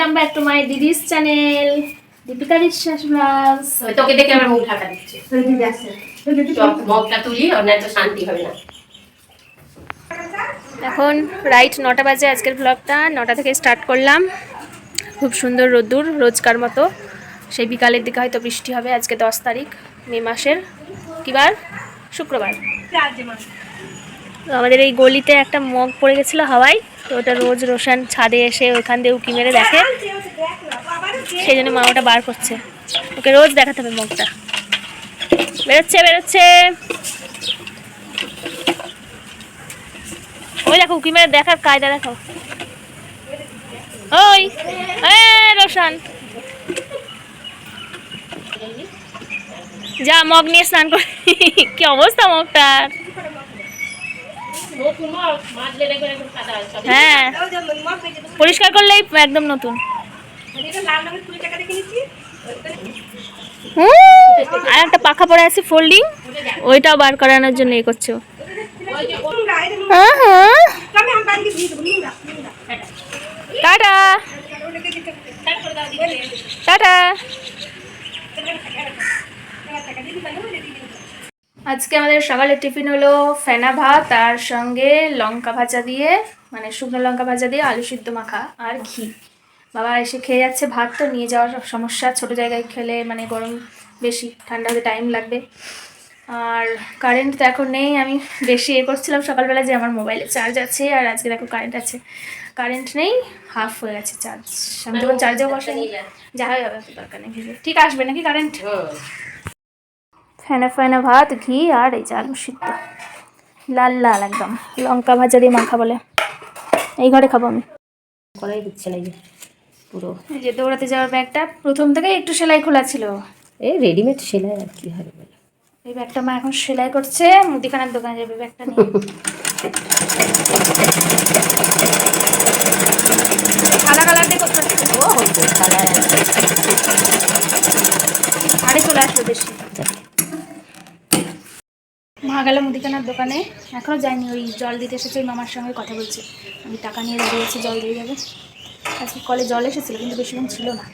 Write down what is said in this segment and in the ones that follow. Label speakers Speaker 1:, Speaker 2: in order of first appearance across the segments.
Speaker 1: Welcome back to my দিদিস channel Deepika Biswas blogs
Speaker 2: তোকে দেখে আমার মুখ ঢাকা দিচ্ছে। তুলি। তো শান্তি হবে না।
Speaker 1: এখন রাইট নটা বাজে আজকের ব্লগটা নটা থেকে স্টার্ট করলাম। খুব সুন্দর রোদ্দুর রোজকার মতো। সেই বিকালের দিকে হয়তো বৃষ্টি হবে। আজকে দশ তারিখ মে মাসের। কিবার শুক্রবার। আমাদের এই গলিতে একটা মগ পড়ে গেছিল হাওয়ায়। তো ওটা রোজ রোশান ছাদে এসে ওইখান দিয়ে উকি মেরে দেখে। সেই জন্য মা ওটা বার করছে। ওকে রোজ দেখাতে হবে মগটা বেরোচ্ছে বেরোচ্ছে। ওই দেখো, উকি মেরে দেখার কায়দা দেখো। ওই রোশান। যা মগ নিয়ে স্নান কর কি অবস্থা মগটার? হ্যাঁ। পরিষ্কার করলেই একদম নতুন। আর একটা পাখা পরে আছে ফোল্ডিং ওইটাও বার করানোর জন্য এ করছ টাটা। টাটা। আজকে আমাদের সকালের টিফিন হলো ফেনা ভাত তার সঙ্গে লঙ্কা ভাজা দিয়ে মানে শুকনো লঙ্কা ভাজা দিয়ে আলু সিদ্ধ মাখা আর ঘি। বাবা এসে খেয়ে যাচ্ছে ভাত, তো নিয়ে যাওয়ার সমস্যা। ছোট জায়গায় খেলে মানে গরম বেশি, ঠান্ডা হতে টাইম লাগবে। আর কারেন্ট তো এখন নেই, আমি বেশি এ করছিলাম সকালবেলা যে আমার মোবাইলে চার্জ আছে, আর আজকে দেখো কারেন্ট আছে। কারেন্ট নেই হাফ হয়ে গেছে চার্জ আমি যখন চার্জেও বসাই যা হয়ে যাবে অত দরকার নেই ঠিক আসবে নাকি কারেন্ট ফেনা ফেনা ভাত ঘি আর এই যে আলু সিদ্ধ। লাল লাল একদম। লঙ্কা ভাজা দিয়ে মাখা বলে। এই ঘরে খাব আমি।
Speaker 2: করাই দিচ্ছে যে পুরো।
Speaker 1: এই যে দৌড়াতে যাওয়ার ব্যাগটা প্রথম থেকেই একটু সেলাই খোলা ছিল।
Speaker 2: এই রেডিমেড সেলাই আর কি হবে বলো।
Speaker 1: এই ব্যাগটা মা এখন সেলাই করছে মুদিখানার দোকানে যাবে ব্যাগটা নিয়ে। কালার দিয়ে করতে।
Speaker 2: ও হচ্ছে
Speaker 1: আরে চলে আসলো বেশি। মা গেল মুদিখানার দোকানে এখনও যায়নি, ওই জল দিতে এসেছে, ওই মামার সঙ্গে কথা বলছে। আমি টাকা নিয়ে দাঁড়িয়েছি জল দিয়ে যাবে। আজকে কলে জল এসেছিল, কিন্তু বেশিক্ষণ ছিল না।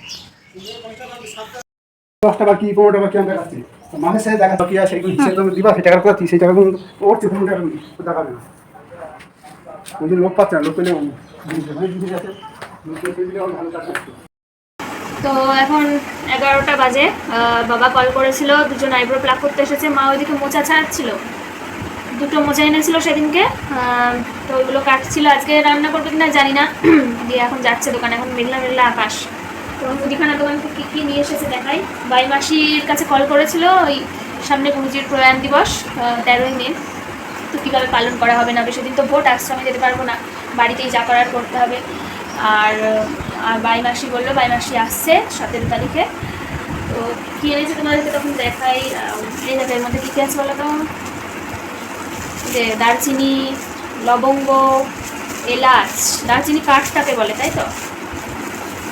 Speaker 3: দশ টাকা কি পনেরো টাকা কি আমি দেখাচ্ছি? মানুষের সাথে দেখা সেই টাকা ওই লোক পাচ্ছে না, লোক পেলে ভালো কাজ
Speaker 1: তো এখন এগারোটা বাজে। বাবা কল করেছিল, দুজন আইব্রো প্লাক করতে এসেছে। মা ওইদিকে মোচা ছাড়ছিল। দুটো মোচা এনেছিল সেদিনকে। তো ওইগুলো কাটছিল। আজকে রান্না করবে কিনা জানি না। দিয়ে এখন যাচ্ছে দোকানে, এখন মেঘলা মেঘলা আকাশ। তো মুদিখানা দোকান থেকে কী কী নিয়ে এসেছে দেখাই। বাই মাসির কাছে কল করেছিল ওই সামনে গুরুজির প্রয়াণ দিবস তেরোই মে। তো কীভাবে পালন করা হবে না সেদিন তো ভোট আসছে আমি যেতে পারব না। বাড়িতেই যা করার করতে হবে। আর আর বাই মাসি বলল বাই মাসি আসছে সতেরো তারিখে। তো কী এনেছে তোমাদেরকে তখন দেখাই এর মধ্যে কী কী আছে বলো তো? যে দারচিনি, লবঙ্গ, এলাচ, দারচিনি কাঠটাকে বলে, তাই তো?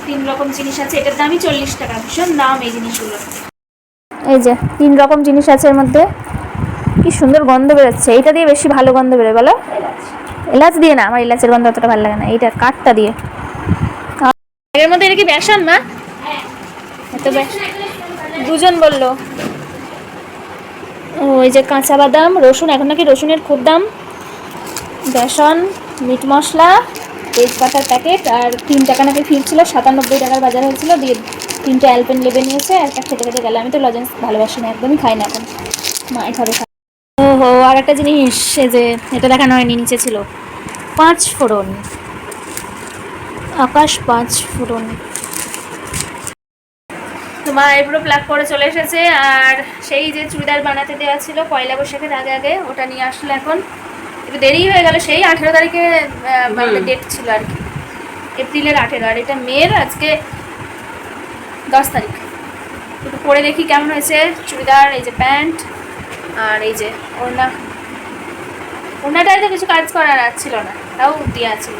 Speaker 1: তিন রকম জিনিস আছে, এটার দামই চল্লিশ টাকা, ভীষণ দাম এই জিনিসগুলো। এই যে, তিন রকম জিনিস আছে এর মধ্যে। কি সুন্দর গন্ধ বেরোচ্ছে, এইটা দিয়ে বেশি ভালো গন্ধ বেরোয়, বলো? এলাচ দিয়ে না, আমার এলাচের গন্ধ অতটা ভালো লাগে না। এইটা কাঠটা দিয়ে। এর মধ্যে এটা কি বেসন না এত দুজন বলল। ওই যে কাঁচা বাদাম, রসুন, এখন নাকি রসুনের খুব দাম। বেসন, মিট মশলা, তেজপাতার প্যাকেট, আর তিন টাকা নাকি ফিরছিল, সাতানব্বই টাকার বাজার হয়েছিল, দিয়ে তিনটে অ্যালপেন লেবে নিয়েছে একটা খেতে খেতে গেলে আমি তো লজেন্স ভালোবাসি না, একদমই খাই না এখন। মাই খাবে খাবে ও হো আর একটা জিনিস সে যে এটা দেখানো হয়নি নিচে ছিল। পাঁচ ফোড়ন। আকাশ পাঁচ ফোড়ন। তোমার আইব্রো প্লাক করে চলে এসেছে আর সেই যে চুড়িদার বানাতে দেওয়া ছিল পয়লা বৈশাখের আগে আগে ওটা নিয়ে আসলো এখন। একটু দেরি হয়ে গেল সেই আঠেরো তারিখে ডেট ছিল আর কি। এপ্রিলের আঠেরো আর এটা মেয়ের আজকে দশ তারিখ। একটু পরে দেখি কেমন হয়েছে চুড়িদার এই যে প্যান্ট। আর এই যে ওড়না, ওড়নাটায় তো কিছু কাজ করার আর ছিল না, তাও দেওয়া ছিল।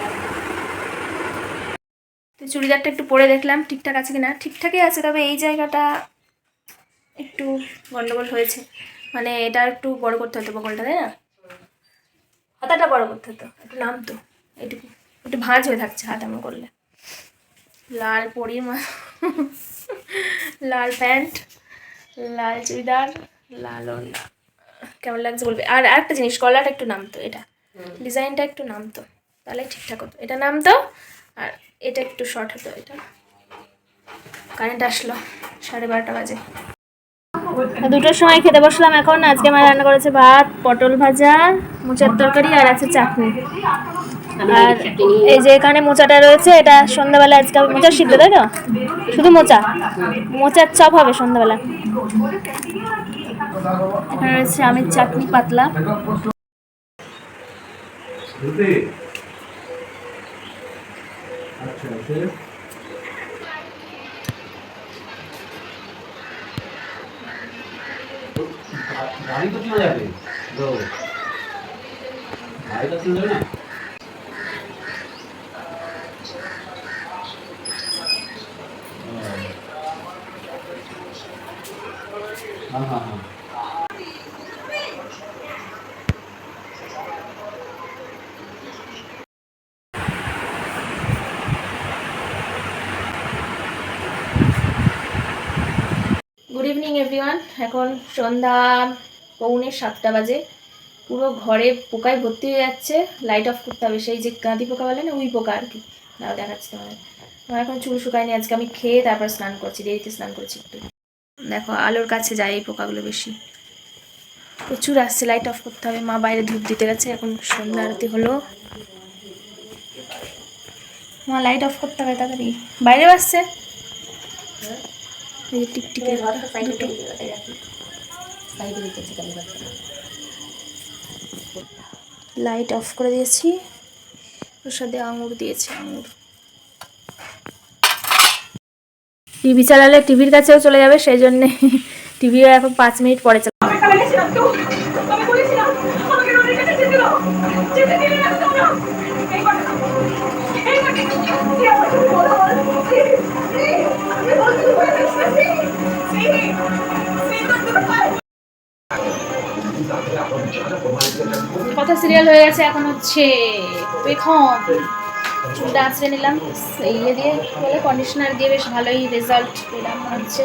Speaker 1: তো চুড়িদারটা একটু পরে দেখলাম, ঠিকঠাক আছে কিনা? ঠিকঠাকই আছে, তবে এই জায়গাটা একটু গন্ডগোল হয়েছে। মানে এটা একটু বড় করতে হতো বগলটা, তাই না? হাতাটা বড় করতে হতো, একটু নামতো এটুকু একটু ভাঁজ হয়ে থাকছে হাত এমন করলে লাল পরি মা, লাল প্যান্ট, লাল চুড়িদার, লাল ওড়না। কেমন লাগছে বলবে? আর আরেকটা জিনিস কলারটা একটু নামতো, এটা। ডিজাইনটা একটু নামতো, তাহলে ঠিকঠাক হতো। এটা নামতো, আর এটা একটু শর্ট হতো, এটা। কারেন্ট আসলো, সাড়ে বারোটা বাজে। দুটোর সময় খেতে বসলাম এখন। আজকে আমার রান্না করেছে ভাত, পটল ভাজা, মোচার তরকারি আর আছে চাটনি। আর এই যে এখানে মোচাটা রয়েছে, এটা সন্ধ্যাবেলা আজকে মোচার সিদ্ধ, তাই তো? শুধু মোচা? মোচার চপ হবে সন্ধ্যাবেলা। এখানে রয়েছে আমের চাটনি পাতলা।
Speaker 3: আচ্ছা গাড়ি তো চলে
Speaker 1: গুড ইভিনিং এভরিওয়ান এখন সন্ধ্যা পৌনে সাতটা বাজে। পুরো ঘরে পোকায় ভর্তি হয়ে যাচ্ছে। লাইট অফ করতে হবে। সেই যে কাঁদি পোকা বলে না, উই পোকা আর কি। দাঁড়াও দেখাচ্ছি তোমাদের। আমার এখন চুল শুকায়নি, আজকে আমি খেয়ে তারপর স্নান করছি। দেরিতে স্নান করছি একটু। দেখো, আলোর কাছে যায় এই পোকাগুলো বেশি। প্রচুর আসছে লাইট অফ করতে হবে। মা বাইরে ধূপ দিতে গেছে এখন সন্ধ্যা আরতি হলো। মা লাইট অফ করতে হবে তাড়াতাড়ি। বাইরে আসছে? এই যে দুটো। লাইট অফ করে দিয়েছি। ওর সাথে আঙুর দিয়েছি আঙুর। টিভি চালালে টিভির কাছেও চলে যাবে সেই জন্যে টিভিও এখন পাঁচ মিনিট পরে চালাবে।
Speaker 4: কথা
Speaker 1: সিরিয়াল হয়ে গেছে, এখন হচ্ছে পেখম চুলটা আঁচড়ে নিলাম ইয়ে দিয়ে, বলে কন্ডিশনার দিয়ে বেশ ভালোই রেজাল্ট পেলাম হচ্ছে।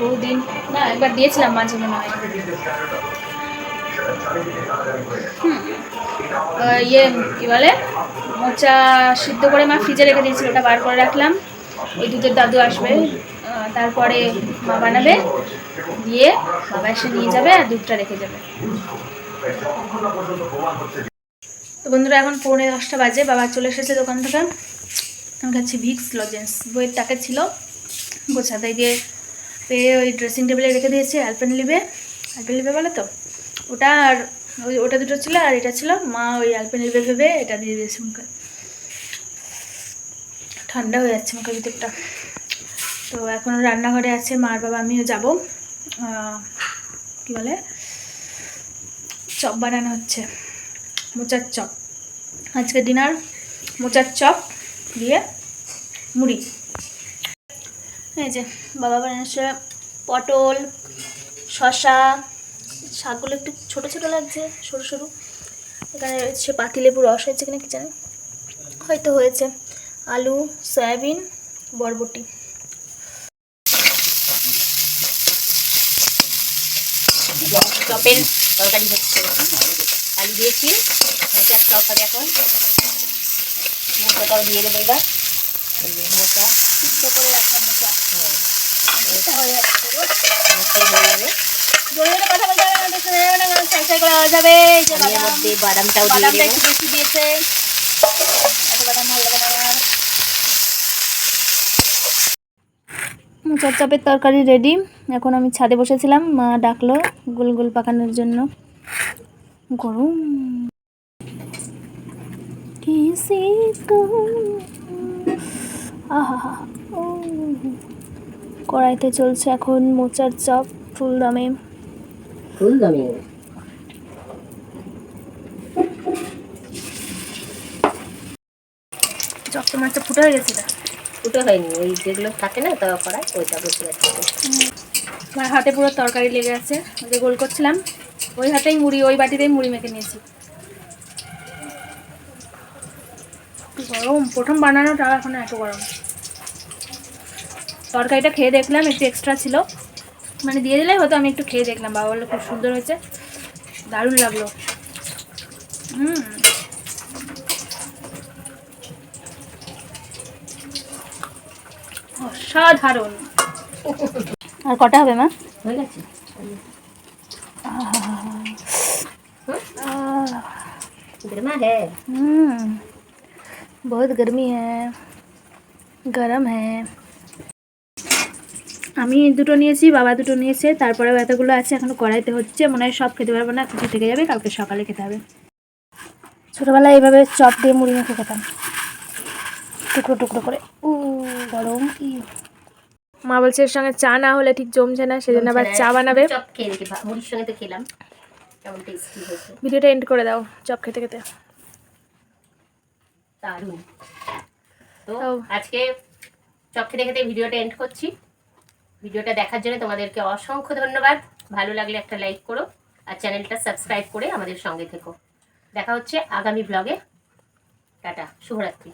Speaker 1: বহুদিন, না, একবার দিয়েছিলাম মাঝে মনে হয়। ইয়ে কি বলে, মোচা সিদ্ধ করে মা ফ্রিজে রেখে দিয়েছিল, ওটা বার করে রাখলাম। ওই দুধের দাদু আসবে। তারপরে মা বানাবে, দিয়ে বাবা এসে নিয়ে যাবে আর দুধটা রেখে যাবে। তো বন্ধুরা, এখন পৌনে দশটা বাজে, বাবা চলে এসেছে দোকান থেকে। আমি খাচ্ছি ভিক্স লজেন্স বইয়ের টাকা ছিল। গোছাতে দিয়ে পেয়ে ওই ড্রেসিং টেবিলে রেখে দিয়েছি অ্যালপেন লিবে বলে তো? ওটা আর ওই, ওটা দুটো ছিল আর এটা ছিল। মা ওই অ্যালপেন লিবে ভেবে এটা দিয়ে দিয়েছে মুখে। ঠান্ডা হয়ে যাচ্ছে মুখের ভিতরটা। তো এখন রান্নাঘরে আছে, মার বাবা, আমিও যাব। কি বলে? চপ বানানো হচ্ছে, মোচার চপ। আজকে ডিনার, মোচার চপ দিয়ে মুড়ি। এই যে, বাবা বানিয়েছে পটল শশা শাকগুলো একটু ছোট ছোট লাগছে, সরু সরু। এখানে রয়েছে পাতিলেবু রস হয়েছে কিনা কি জানি। হয়তো হয়েছে। আলু, সয়াবিন, বরবটি।
Speaker 2: চপের তরকারি হচ্ছে। আলু দিয়েছি মোচার চপ হবে এখন। মোচাটাও দিয়ে দেবো এবার। মোচা
Speaker 1: সিদ্ধ করে রাখা মোচা এটা হয়ে যাচ্ছে গো।
Speaker 2: মোচাই যাবে।
Speaker 1: জোরে জোরে কথা বলতে হবে না, শোনা যাবে না, কারণ সাই সাই করে আওয়াজ হবে। এই যে
Speaker 2: আমি এর
Speaker 1: বাদাম,
Speaker 2: মধ্যে বাদামটাও দিয়ে
Speaker 1: বাদামটা একটু বেশি দিয়েছে। এত বাদাম ভালো লাগে না মোচার তরকারি রেডি এখন আমি ছাদে বসেছিলাম মা ডাকলো গোল গোল পাকানোর জন্য। গরম। কড়াইতে চলছে এখন মোচার চপ ফুল দামে
Speaker 2: ফুল দামি
Speaker 1: চপ তো মাছটা ফুটে হয়ে গেছে
Speaker 2: ফুটো হয়নি, ওই যেগুলো থাকে না তাওয়া করায়, ওইটা বসে গেছে।
Speaker 1: আমার হাতে পুরো তরকারি লেগে আছে যে গোল করছিলাম, ওই হাতেই মুড়ি, ওই বাটিতেই মুড়ি মেখে নিয়েছি। গরম, প্রথম বানানো তাও এখন এত গরম। তরকারিটা খেয়ে দেখলাম, একটু এক্সট্রা ছিল। মানে দিয়ে দিলেই হতো, আমি একটু খেয়ে দেখলাম, বাবা বলল খুব সুন্দর হয়েছে, দারুণ লাগল। হুম। অসাধারণ আর কটা হবে মা
Speaker 2: হয়ে গেছে गर्मा है
Speaker 1: हम्म बहुत गर्मी है গরম হ্যাঁ আমি দুটো নিয়েছি বাবা দুটো নিয়েছে তারপরেও এতগুলো আছে এখনো কড়াইতে হচ্ছে মনে হয় সব খেতে পারবো না কিছু থেকে যাবে কালকে সকালে খেতে হবে ছোটোবেলায় এইভাবে চপ দিয়ে মুড়ি মেখে খেতাম টুকরো টুকরো করে। ও গরম মা বলছে এর সঙ্গে চা না হলে ঠিক জমছে না সেজন্য আবার চা বানাবে।
Speaker 2: চপ খেয়ে দেখি মুড়ির সঙ্গে তো খেলাম। কেমন টেস্টি হয়েছে।
Speaker 1: ভিডিওটা এন্ড করে দাও চপ খেতে খেতে।
Speaker 2: দারুণ। তো আজকে চপ খেতে খেতে ভিডিওটা এন্ড করছি। ভিডিওটা দেখার জন্য তোমাদেরকে অসংখ্য ধন্যবাদ। ভালো লাগলে একটা লাইক করো আর চ্যানেলটা সাবস্ক্রাইব করে আমাদের সঙ্গে থেকো। দেখা হচ্ছে আগামী ব্লগে টাটা শুভরাত্রি।